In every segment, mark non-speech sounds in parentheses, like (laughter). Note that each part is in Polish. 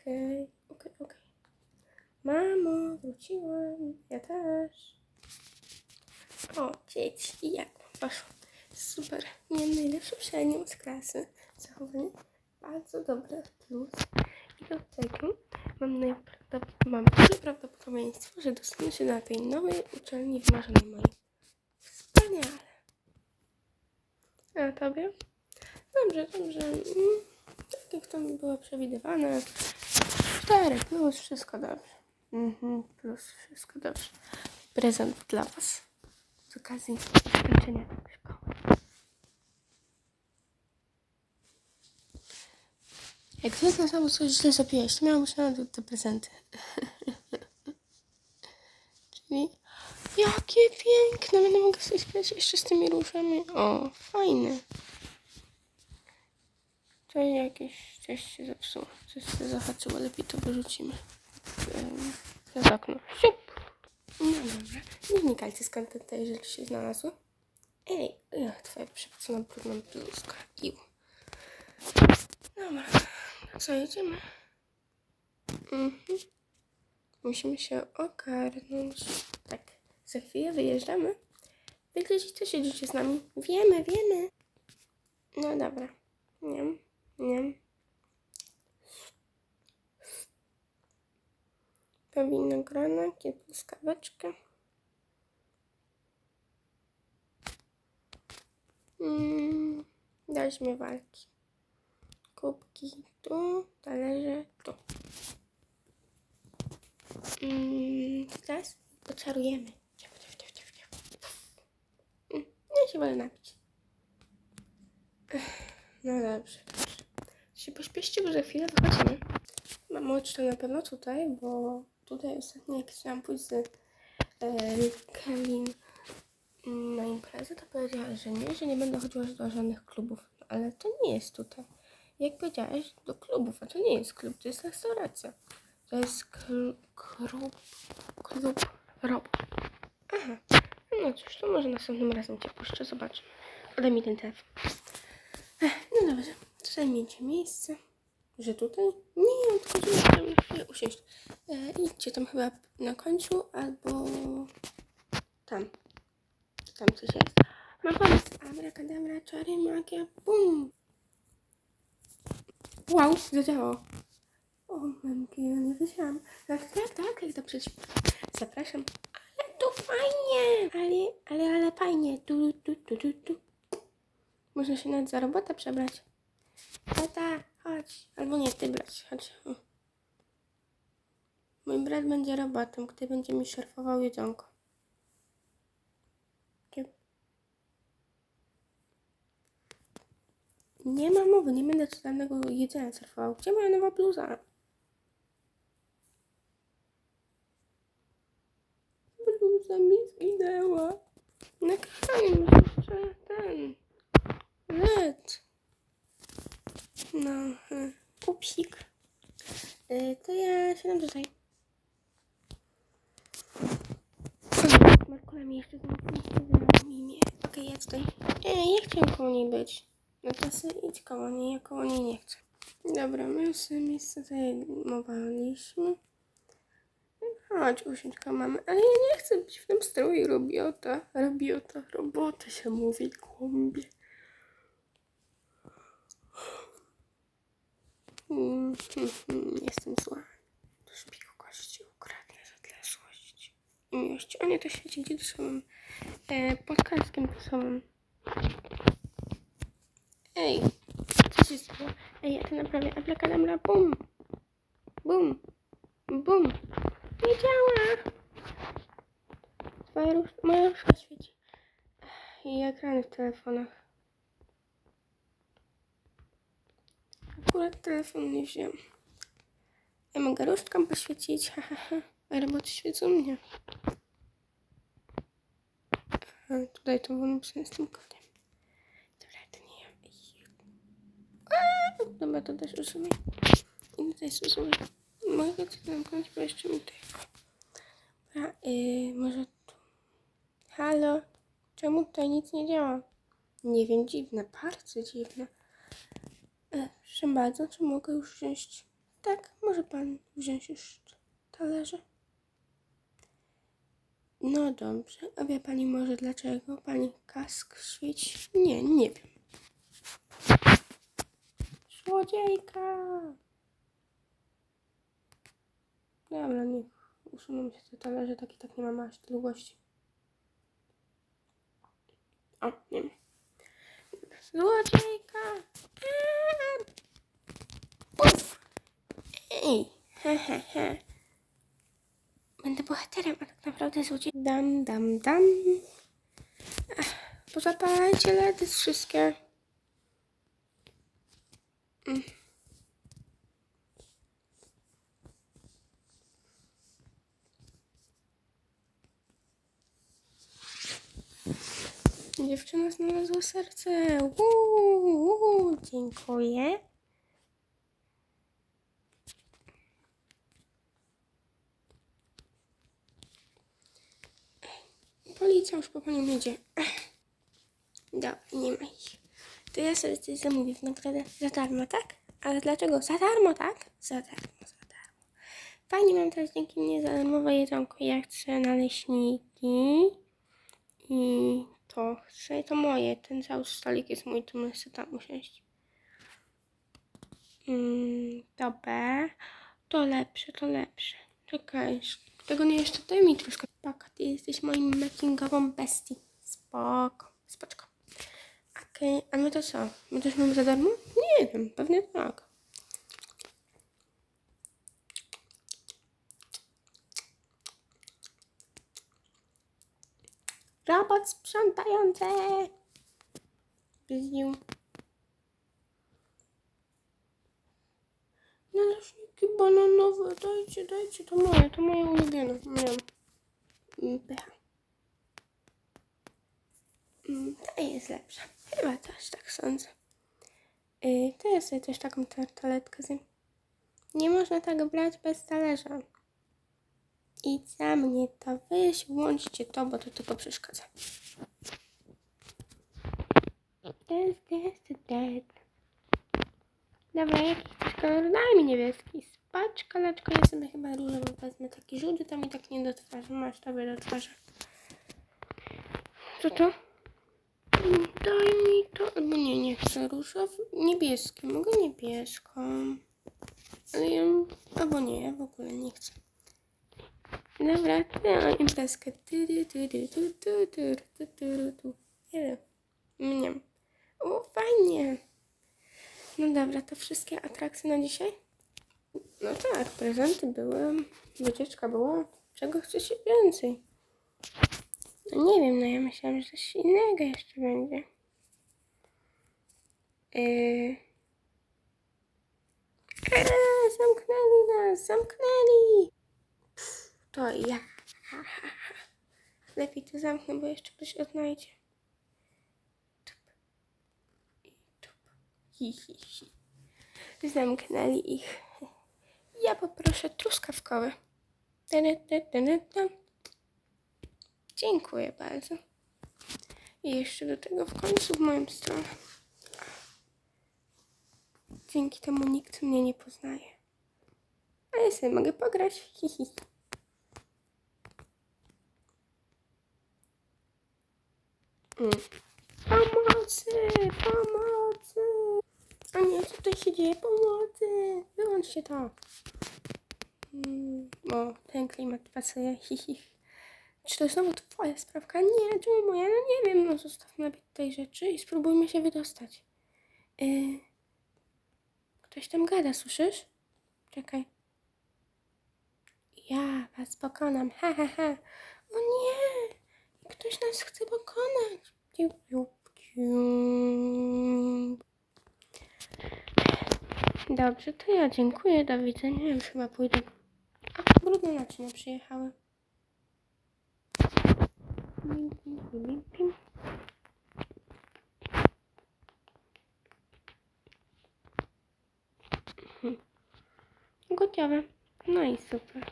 Okej, okej, okej. Mamo, wróciłam. Ja też. O, dzieci, jak poszło? Super. Miałem najlepszą średnią z klasy. Zachowanie bardzo dobre plus. I do tego mam, najprawdop- mam duże prawdopodobieństwo, że dostanę się na tej nowej uczelni wymarzonej mojej. Wspaniale. A tobie? Dobrze, dobrze. Mm, Tak jak to było przewidywane. 4 plus, wszystko dobrze. Mhm, plus, wszystko dobrze. Prezent dla Was z okazji skończenia szkoły. Jak zwykle znowu coś źle zapiłeś, to miałam nawet te prezenty. (laughs) Czyli jakie piękne, będę mogła sobie śpiewać jeszcze z tymi różami. O, fajne. To jakieś coś się zepsuło, coś się zahaczyło, lepiej to wyrzucimy przez okno. Siup! No dobra, nie wnikajcie te, te rzeczy się znalazły. Ej, ach, twoja przepocona brudna bluzka. Iu. Dobra, co, jedziemy? Mhm. Musimy się ogarnąć. Tak, za chwilę wyjeżdżamy. Wy też jedziecie z nami. Wiemy, wiemy. No dobra. Nie, nie. To winogronek i truskaweczkę. Mm, daliśmy walki. Kubki tu, talerze tu. Mm, teraz poczarujemy. Mm, Ja się wolę napić. No dobrze. Się pośpieszcie, za chwilę wychodzimy. Mam oczy na pewno tutaj, bo tutaj ostatnio jak chciałam pójść z mm, na imprezę, to powiedziała, że nie, że nie będę chodziła do żadnych klubów. Ale to nie jest tutaj. Jak powiedziałeś, do klubów, a to nie jest klub, to jest restauracja. To jest kl- klub, klub rob. Aha, no cóż, to może następnym razem cię puszczę, zobaczymy. Podaj mi ten telefon. Ech, no dobrze, to zajmijcie miejsce. Że tutaj? Nie, tylko że chciałam na chwilę usiąść. E, idźcie tam chyba na końcu, albo tam. Tam coś jest. Mam pomysł. Abracadabra, czary, magia, bum! Wow, zadziałało. O, mamki, ja nie wiedziałam. Tak, tak, tak, jak przecież. Zapraszam. Ale tu fajnie! Ale, ale, ale fajnie. Tu, tu, tu, tu, tu. Można się nawet za robotę przebrać. Tata, chodź. Albo nie, ty brać, chodź. Mój brat będzie robotem, który będzie mi szarfował jedzonko. Nie ma mowy, nie będę ci żadnego jedzenia surfował. Gdzie moja nowa bluza? Bluza mi zginęła. Na kraju ten. Led. No, y, upsik. Y, to ja siadam tutaj. Markula mi jeszcze imię. Okej, ja tutaj. Ej, ja chciałam koło niej być. No to sobie idź koło niej, ja koło niej nie chcę. Dobra, my już sobie miejsce zajmowaliśmy. Chodź, usiądź mamy. Ale ja nie chcę być w tym stroju robiota. Robiota, robota się mówi, głąbie. Mm, mm, mm, Jestem zła. To szpiku kości ukradnę za tyle złości i miłości. O nie, to świeci dziedzicowym e, podcarskim pisowym. Ej, co się stało? Ej, ja to naprawię. Abracadabra, bum! Bum! Bum! Nie działa! Twoja róż, moja różka świeci. I ekrany w telefonach. Akurat telefon nie wziąłem. Ja mogę różdżką poświecić, ha, ha, ha. A roboty świecą mnie. A tutaj to było napisane z tym kodem. Dobra, to nie ja. Dobra, to też usuwaj. I tutaj usuwaj. Mogę to zamknąć, bo jeszcze mi tutaj. Dobra, yy, może tu. Halo? Czemu tutaj nic nie działa? Nie wiem, dziwne, bardzo dziwne. Proszę bardzo, czy mogę już wziąć Tak, może pan wziąć już talerze. No dobrze, a wie pani może dlaczego pani kask świeci? Nie, nie wiem. Złodziejka! Dobra, niech usuną się te talerze, tak i tak nie ma aż tylu gości. O, nie ma. Złodziejka! Aaa! Uf! Ej, he, he, he. Będę bohaterem, a tak naprawdę złodziej. Dam, dam, dam. Ach, Pozapalajcie ledy wszystkie. Mm. Dziewczyna znalazła serce. Uuu, dziękuję. Policja już po panią jedzie. Dobra, nie ma ich. To ja sobie coś zamówię w nagrodę za darmo, tak? Ale dlaczego? Za darmo, tak? Za darmo, za darmo. Fajnie, mam teraz dzięki mnie za darmowe jedzonko. Ja chcę naleśniki i to chcę. To moje. Ten cały stolik jest mój, to sobie tam usiąść. Mm, B. To lepsze, to lepsze. Czekaj, tego nie jeszcze daj mi troszkę. Spoko, ty jesteś moim mackingową bestii. Spoko, spoczko. Okej, a my to co? My też mamy za darmo? Nie wiem, pewnie tak. Robot sprzątający! Bziu. Naleśniki bananowe, dajcie, dajcie, to moje, to moje ulubione. Miam. Mm, Pycha. Mm, To jest lepsze. Chyba też tak sądzę. Yy, to ja sobie też taką tartaletkę zjem. Nie można tak brać bez talerza. I za mnie to wyś, włączcie to, bo to tylko przeszkadza. Test, test, test. Dobra, jaki chcesz kolor? Daj mi niebieski. Spacz, kaleczko, ja sobie chyba różowy wezmę. Taki żółty tam i tak nie do twarzy. Masz tobie do twarzy. Co to? Daj mi to. Albo nie, nie chcę różowy. Niebieski. Mogę niebieską. Albo nie, ja w ogóle nie chcę. Dobra, to imprezkę. Tu, tu, tu, tu, tu, tu, tu, tu, tu? Mniam. O, fajnie. No dobra, to wszystkie atrakcje na dzisiaj? No tak, prezenty były, wycieczka była. Czego chcecie więcej? No nie wiem, no ja myślałam, że coś innego jeszcze będzie. Yy... Eee, zamknęli nas, zamknęli! Pff, to ja. Lepiej to zamknę, bo jeszcze ktoś odnajdzie. Hi, hi, hi. Zamknęli ich. Ja poproszę truskawkowe. Dziękuję bardzo. I jeszcze do tego w końcu w moją stronę. Dzięki temu nikt mnie nie poznaje. A ja sobie mogę pograć. Hi, hi. Mm. Pomocy! Pomocy! A nie, co tutaj się dzieje? Pomocy! Wyłączcie to. Mm, ten klimat pasuje. (laughs) Hi, hi. Czy to znowu twoja sprawka? Nie, czemu moja? No nie wiem, no zostawmy lepiej tej rzeczy i spróbujmy się wydostać. Yy, ktoś tam gada, słyszysz? Czekaj. Ja was pokonam, ha, ha, ha. O nie! Ktoś nas chce pokonać. Piu, piu, piu. Dobrze, to ja dziękuję, do widzenia. Już chyba pójdę. A, brudne naczynia przyjechały. Pim, pim. Gotowe. No i super.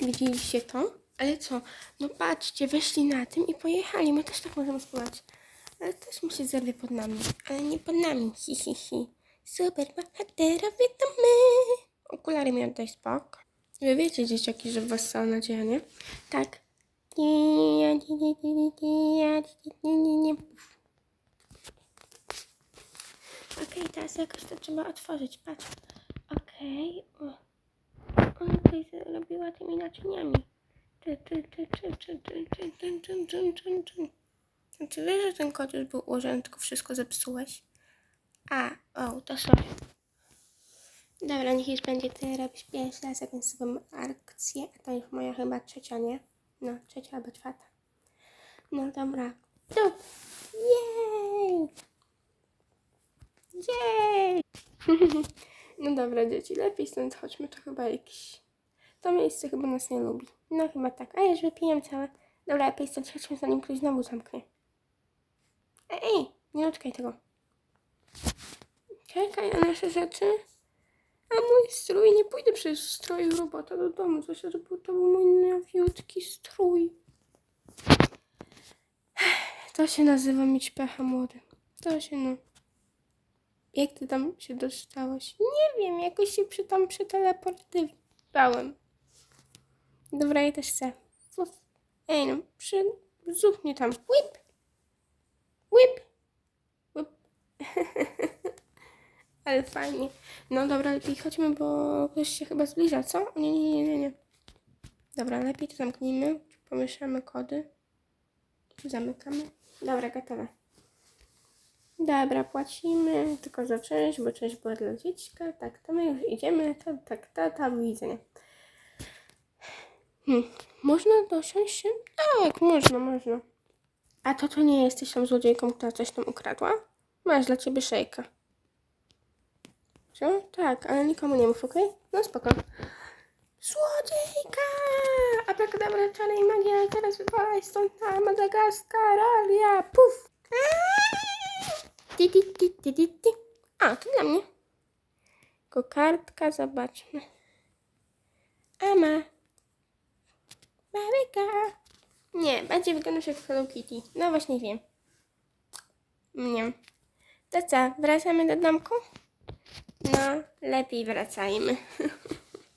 Widzieliście to? Ale co? No patrzcie, weszli na tym i pojechali. My też tak możemy spróbować. Ale też mi się zerwie pod nami. Ale nie pod nami. Hi, hi, hi. super bohaterowie to my. Okulary mi oddaj spok. Wy wiecie, dzieciaki, że w was cała nadzieja, nie? Tak. Okej, teraz jakoś to trzeba otworzyć, patrz. Okej. o. Ona tutaj zrobiła tymi naczyniami. Ty, ty, ty, ty, ty, ty, ty, ty, ty, ty, ty, ty. Czy wiesz, że ten kod już był ułożony, tylko wszystko zepsułeś? A, o, to sorry. Dobra, niech już będzie ty robisz pierwszy raz jakąś swoją akcję, a to już moja chyba trzecia, nie? No, trzecia albo czwarta. No dobra. Tu! Jej! Jej! (laughs) no dobra, dzieci, lepiej stąd chodźmy, to chyba jakiś... To miejsce chyba nas nie lubi. No chyba tak, a ja już wypiję całe. Dobra, lepiej stąd chodźmy, zanim ktoś znowu zamknie. Ej, nie dotkaj tego. Czekaj, a nasze rzeczy? A mój strój, nie pójdę przez stroju robota do domu, zwłaszcza, że był- to był mój nowiutki strój. To się nazywa mieć pecha młody. To się no. Jak ty tam się dostałeś? Nie wiem, jakoś się przy tam przeteleportowałem. Dobra, ja też chcę. Ej no, przy... tam. Whip! Whip! Whip. (laughs) Ale fajnie. No dobra, lepiej chodźmy, bo ktoś się chyba zbliża, co? Nie, nie, nie, nie, nie. Dobra, lepiej to zamknijmy. Pomieszamy kody. Zamykamy. Dobra, gotowe. Dobra, płacimy tylko za część, bo część była dla dziecka. Tak, to my już idziemy. Tak, to, to, do widzenia. Hmm. Można dosiąść się? Tak, można, można. A to to nie jesteś tą złodziejką, która coś tam ukradła? Masz dla ciebie szejka. Co? Tak, ale nikomu nie mów, okej? No spoko. Złodziejka! Abracadabra, czary i magia, teraz wywalaj stąd na Madagaskar, alia, puf! Ti, ti, ti, ti, ti, ti. A, to dla mnie. Kokardka, zobaczmy. Ama. Babyka. Nie, będzie wyglądać jak Hello Kitty. No właśnie wiem. Nie. To co, wracamy do domku? No, lepiej wracajmy. (laughs)